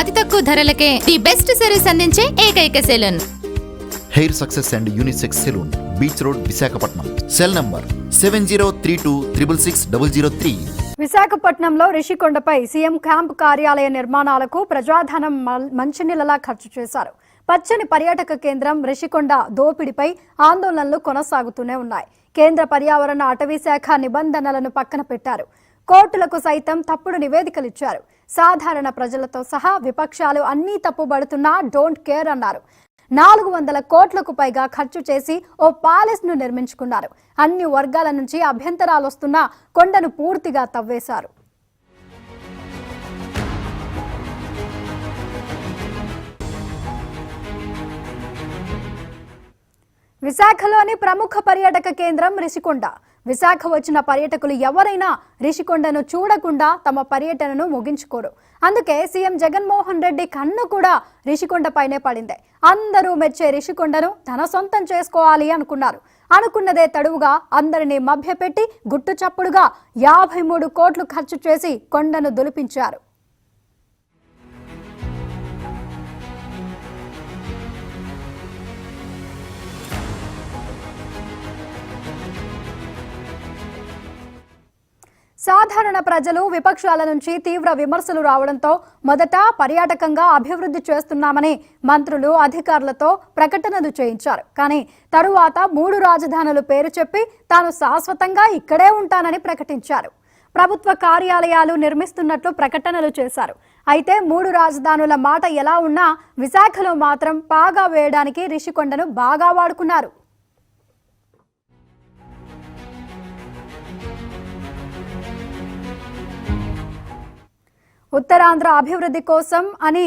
అతి తక్కువ ధరలకే ది బెస్ట్ సర్వీస్ అందించే ఏకైక salon. Hair success and unisex salon beach road Visakhapatnam. Cell number seven zero three two triple six double zero three. విశాఖపట్నంలో రిషికొండపై CM camp కార్యాలయ నిర్మాణాలకు ప్రజాధనం మంచినీళ్ళలా ఖర్చు చేశారు. పచ్చని పర్యాటక కేంద్రం రిషికొండ దోపిడీపై ఆందోళనలు కొనసాగుతూనే ఉన్నాయి. కేంద్ర పర్యావరణ అటవీ శాఖ నిబంధనలను పక్కన పెట్టారు. కోర్టులకు సైతం తప్పుడు నివేదికలు ఇచ్చారు సాధారణ ప్రజలతో సహా విపక్షాలు అన్నీ తప్పుబడుతున్నా డోంట్ కేర్ అన్నారు. నాలుగు వందల కోట్లకు పైగా ఖర్చు చేసి ఓ ప్యాలెస్ను నిర్మించుకున్నారు. అన్ని వర్గాల నుంచి అభ్యంతరాలు వస్తున్నా కొండను పూర్తిగా తవ్వేశారు. విశాఖలోని ప్రముఖ పర్యాటక కేంద్రం రిషికొండ. విశాఖ వచ్చిన పర్యటకులు ఎవరైనా రిషికొండను చూడకుండా తమ పర్యటనను ముగించుకోరు. అందుకే సీఎం జగన్మోహన్ రెడ్డి కన్ను కూడా రిషికొండ పైనే పడింది. అందరూ మెచ్చే రిషికొండను తన సొంతం చేసుకోవాలి అనుకున్నారు. అనుకున్నదే తడువుగా అందరినీ మభ్యపెట్టి గుట్టు చప్పుడుగా యాభై మూడు కోట్లు ఖర్చు చేసి కొండను దులిపించారు. సాధారణ ప్రజలు విపక్షాల నుంచి తీవ్ర విమర్శలు రావడంతో మొదట పర్యాటకంగా అభివృద్ధి చేస్తున్నామని మంత్రులు అధికారులతో ప్రకటనలు చేయించారు. కానీ తరువాత మూడు రాజధానులు పేరు చెప్పి తాను శాశ్వతంగా ఇక్కడే ఉంటానని ప్రకటించారు. ప్రభుత్వ కార్యాలయాలు నిర్మిస్తున్నట్లు ప్రకటనలు చేశారు. అయితే మూడు రాజధానుల మాట ఎలా ఉన్నా విశాఖలో మాత్రం పాగా వేయడానికి రిషికొండను బాగా వాడుకున్నారు. ఉత్తరాంధ్ర అభివృద్ధి కోసం అని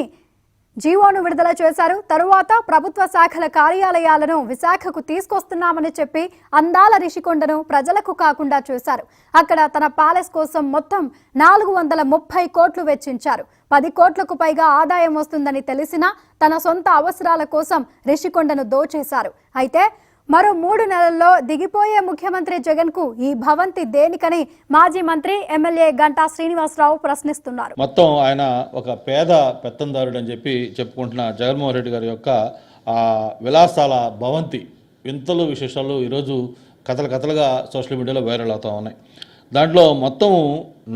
జీవోను విడుదల చేశారు. తరువాత ప్రభుత్వ శాఖల కార్యాలయాలను విశాఖకు తీసుకొస్తున్నామని చెప్పి అందాల రిషికొండను ప్రజలకు కాకుండా చేశారు. అక్కడ తన ప్యాలెస్ కోసం మొత్తం నాలుగు వందల ముప్పై కోట్లు వెచ్చించారు. పది కోట్లకు పైగా ఆదాయం వస్తుందని తెలిసినా తన సొంత అవసరాల కోసం రిషికొండను దోచేశారు. అయితే మరో మూడు నెలల్లో దిగిపోయే ముఖ్యమంత్రి జగన్కు ఈ భవంతి దేనికని మాజీ మంత్రి ఎమ్మెల్యే గంటా శ్రీనివాసరావు ప్రశ్నిస్తున్నారు. మొత్తం ఆయన ఒక పేద పెత్తందారుడు అని చెప్పి చెప్పుకుంటున్న జగన్మోహన్ రెడ్డి గారి యొక్క ఆ విలాసాల భవంతి వింతలు విశేషాలు ఈరోజు కథలు కథలుగా సోషల్ మీడియాలో వైరల్ అవుతూ ఉన్నాయి. దాంట్లో మొత్తం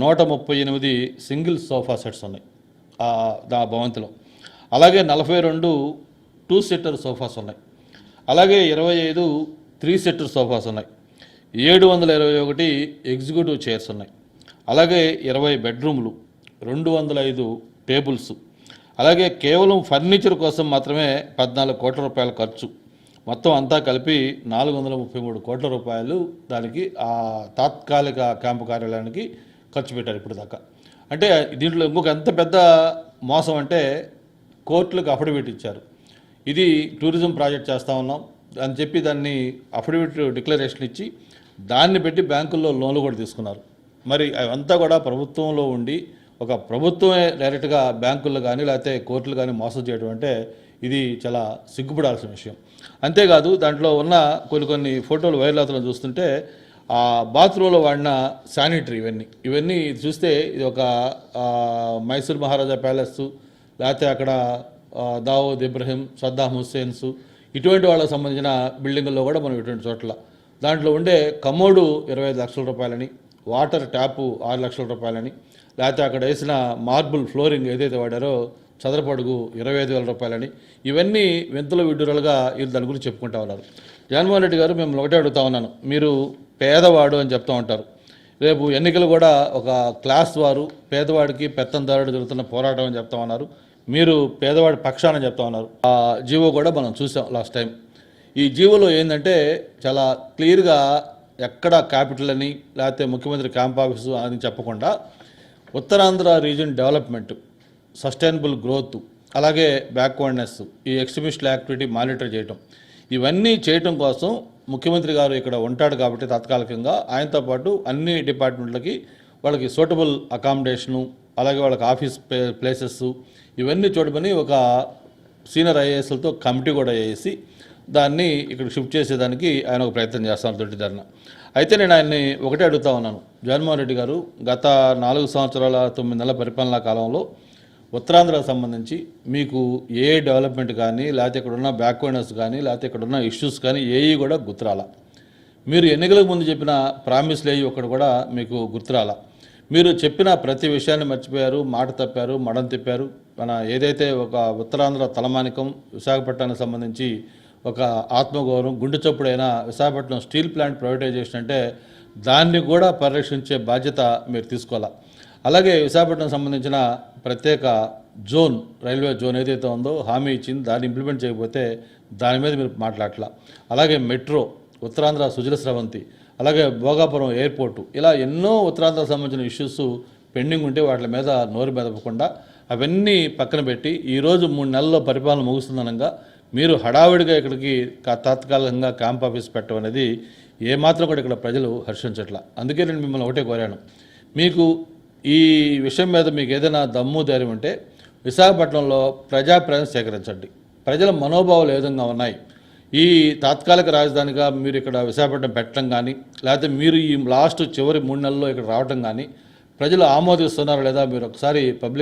నూట ముప్పై ఎనిమిది సింగిల్ సోఫా సెట్స్ ఉన్నాయి ఆ దా భవంతిలో. అలాగే నలభై రెండు టూ సీటర్ సోఫాస్ ఉన్నాయి. అలాగే ఇరవై ఐదు త్రీ సెట్టర్ సోఫాస్ ఉన్నాయి. ఏడు వందల ఇరవై ఒకటి ఎగ్జిక్యూటివ్ చైర్స్ ఉన్నాయి. అలాగే ఇరవై బెడ్రూమ్లు రెండు వందల ఐదు టేబుల్స్. అలాగే కేవలం ఫర్నిచర్ కోసం మాత్రమే పద్నాలుగు కోట్ల రూపాయల ఖర్చు. మొత్తం అంతా కలిపి నాలుగు వందల ముప్పై మూడు కోట్ల రూపాయలు దానికి ఆ తాత్కాలిక క్యాంపు కార్యాలయానికి ఖర్చు పెట్టారు ఇప్పుడు దాకా అంటే దీంట్లో ఇంకొక ఎంత పెద్ద మోసం అంటే కోర్టులకు అఫిడవిట్ ఇచ్చారు. ఇది టూరిజం ప్రాజెక్ట్ చేస్తూ ఉన్నాం. అని చెప్పి దాన్ని అఫిడవిట్ డిక్లరేషన్ ఇచ్చి దాన్ని పెట్టి బ్యాంకుల్లో లోన్లు కూడా తీసుకున్నారు. మరి అవంతా కూడా ప్రభుత్వంలో ఉండి ఒక ప్రభుత్వమే డైరెక్ట్గా బ్యాంకుల్లో కానీ లేకపోతే కోర్టులు కానీ మోసం చేయడం అంటే ఇది చాలా సిగ్గుపడాల్సిన విషయం. అంతేకాదు దాంట్లో ఉన్న కొన్ని కొన్ని ఫోటోలు వైరల్ చూస్తుంటే ఆ బాత్రూంలో వాడిన శానిటరీ ఇవన్నీ. ఇవన్నీ చూస్తే ఇది ఒక మైసూర్ మహారాజా ప్యాలెస్ లేకపోతే అక్కడ దావోద్ ఇబ్రహీం సద్దాం హుస్సేన్స్ ఇటువంటి వాళ్ళకి సంబంధించిన బిల్డింగుల్లో కూడా మనం ఇటువంటి చోట్ల. దాంట్లో ఉండే కమోడు ఇరవై ఐదు లక్షల రూపాయలని వాటర్ ట్యాపు ఆరు లక్షల రూపాయలని లేకపోతే అక్కడ వేసిన మార్బుల్ ఫ్లోరింగ్ ఏదైతే వాడారో చదరపడుగు ఇరవై ఐదు వేల రూపాయలని ఇవన్నీ వింతలు విడ్డూరలుగా వీళ్ళు దాని గురించి చెప్పుకుంటా ఉన్నారు. జగన్మోహన్ రెడ్డి గారు మేము ఒకటే అడుగుతా ఉన్నాను. మీరు పేదవాడు అని చెప్తూ ఉంటారు. రేపు ఎన్నికలు కూడా ఒక క్లాస్ వారు పేదవాడికి పెత్తందారుడు జరుగుతున్న పోరాటం అని చెప్తా ఉన్నారు. మీరు పేదవాడి పక్షాన చెప్తా ఉన్నారు. ఆ జీవో కూడా మనం చూసాం లాస్ట్ టైం ఈ జీవోలో ఏంటంటే చాలా క్లియర్గా ఎక్కడ క్యాపిటల్ అని లేకపోతే ముఖ్యమంత్రి క్యాంప్ ఆఫీసు అని చెప్పకుండా Uttarandhra region development sustainable growth అలాగే బ్యాక్వర్డ్నెస్ ఈ ఎక్స్ట్రీమిస్టుల యాక్టివిటీ మానిటర్ చేయటం. ఇవన్నీ చేయటం కోసం ముఖ్యమంత్రి గారు ఇక్కడ ఉంటాడు కాబట్టి తాత్కాలికంగా ఆయనతో పాటు అన్ని డిపార్ట్మెంట్లకి వాళ్ళకి సూటబుల్ అకామిడేషను అలాగే వాళ్ళకి ఆఫీస్ ప్లే- ప్లేసెస్ ఇవన్నీ చూడమని ఒక సీనియర్ ఐఏఎస్లతో కమిటీ కూడా వేసి దాన్ని ఇక్కడ షిఫ్ట్ చేసేదానికి ఆయన ఒక ప్రయత్నం చేస్తాను దొడ్డిదారిన అయితే నేను ఆయన్ని ఒకటే అడుగుతా ఉన్నాను. జగన్మోహన్ రెడ్డి గారు గత నాలుగు సంవత్సరాల తొమ్మిది నెలల పరిపాలనా కాలంలో ఉత్తరాంధ్రకు సంబంధించి మీకు ఏ డెవలప్మెంట్ కానీ లేకపోతే ఇక్కడ ఉన్న బ్యాక్వర్డ్నెస్ కానీ లేకపోతే ఇక్కడ ఉన్న ఇష్యూస్ కానీ ఏవి కూడా గుర్తురాల? మీరు ఎన్నికలకు ముందు చెప్పిన ప్రామిస్లు ఏవి ఒకటి కూడా మీకు గుర్తురాల? మీరు చెప్పిన ప్రతి విషయాన్ని మర్చిపోయారు మాట తప్పారు మడం తిప్పారు. మన ఏదైతే ఒక ఉత్తరాంధ్ర తలమానికం విశాఖపట్నానికి సంబంధించి ఒక ఆత్మగౌరవం గుండె చప్పుడైన విశాఖపట్నం స్టీల్ ప్లాంట్ ప్రైవేటైజేషన్ అంటే దాన్ని కూడా పరిరక్షించే బాధ్యత మీరు తీసుకోవాలి? అలాగే విశాఖపట్నం సంబంధించిన ప్రత్యేక జోన్ రైల్వే జోన్ ఏదైతే ఉందో హామీ ఇచ్చింది దాన్ని ఇంప్లిమెంట్ చేయకపోతే దాని మీద మీరు మాట్లాడలా అలాగే మెట్రో ఉత్తరాంధ్ర సుజల స్రవంతి అలాగే భోగాపురం ఎయిర్పోర్టు. ఇలా ఎన్నో ఉత్తరాంధ్రకు సంబంధించిన ఇష్యూస్ పెండింగ్ ఉంటే వాటి మీద నోరు మెదపకుండా అవన్నీ పక్కన పెట్టి ఈరోజు మూడు నెలల్లో పరిపాలన ముగుస్తుందనగా మీరు హడావిడిగా ఇక్కడికి కా- తాత్కాలికంగా క్యాంప్ ఆఫీస్ పెట్టడం అనేది ఏమాత్రం కూడా ఇక్కడ ప్రజలు హర్షించట్ల. అందుకే నేను మిమ్మల్ని ఒకటే కోరాను. మీకు ఈ విషయం మీద మీకు ఏదైనా దమ్ము ధైర్యం ఉంటే విశాఖపట్నంలో ప్రజాప్రేరణ సేకరించండి. ప్రజల మనోభావాలు ఏ విధంగా ఉన్నాయి? ఈ తాత్కాలిక రాజధానిగా మీరు ఇక్కడ విశాఖపట్నం పెట్టడం కానీ లేకపోతే మీరు ఈ లాస్ట్ చివరి మూడు నెలల్లో ఇక్కడ రావడం కానీ ప్రజలు ఆమోదిస్తున్నారా లేదా మీరు ఒకసారి పబ్లిక్